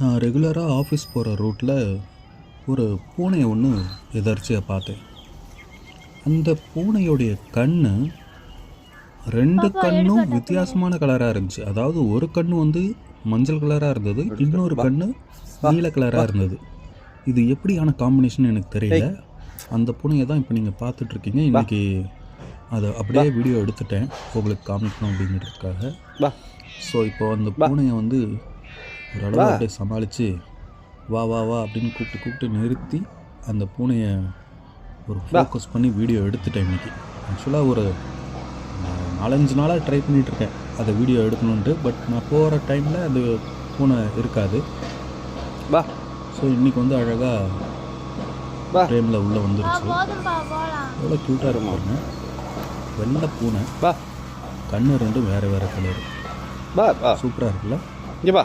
நான் ரெகுலராக ஆஃபீஸ் போகிற ரூட்டில் ஒரு பூனையை ஒன்று எதர்ச்சியாக பார்த்தேன். அந்த பூனையுடைய கண்ணு ரெண்டு கண்ணும் வித்தியாசமான கலராக இருந்துச்சு. அதாவது ஒரு கண்ணு வந்து மஞ்சள் கலராக இருந்தது இன்னொரு கண்ணு நீல கலராக இருந்தது. இது எப்படியான காம்பினேஷன் எனக்கு தெரியல. அந்த பூனையை தான் இப்போ நீங்கள் பார்த்துட்ருக்கீங்க இன்றைக்கி அதை அப்படியே வீடியோ எடுத்துட்டேன். உங்களுக்கு காமிக்கணும் அப்படிங்கிறதுக்காக. வா. ஸோ இப்போ அந்த பூனையை வந்து ஓரளவு அப்படியே சமாளித்து வா வா வா அப்படின்னு கூப்பிட்டு கூப்பிட்டு நிறுத்தி அந்த பூனையை ஒரு ஃபோக்கஸ் பண்ணி வீடியோ எடுத்துட்டேன் இன்னைக்கு. ஆக்சுவலாக ஒரு நாலஞ்சு நாளாக ட்ரை பண்ணிகிட்ருக்கேன் அதை வீடியோ எடுக்கணுன்ட்டு பட் நான் போகிற டைமில் அது பூனை இருக்காது. வா. ஸோ இன்றைக்கி வந்து அழகாக வா. ஃப்ரேமில் உள்ளே வந்துருச்சு. எவ்வளோ க்யூட்டாக இருக்கு பாருங்க. வெள்ளை பூனை. வா. கண்ணு ரெண்டும் வேறு வேறு கலர் வா வா. சூப்பராக இருக்குல்ல? இங்கே வா.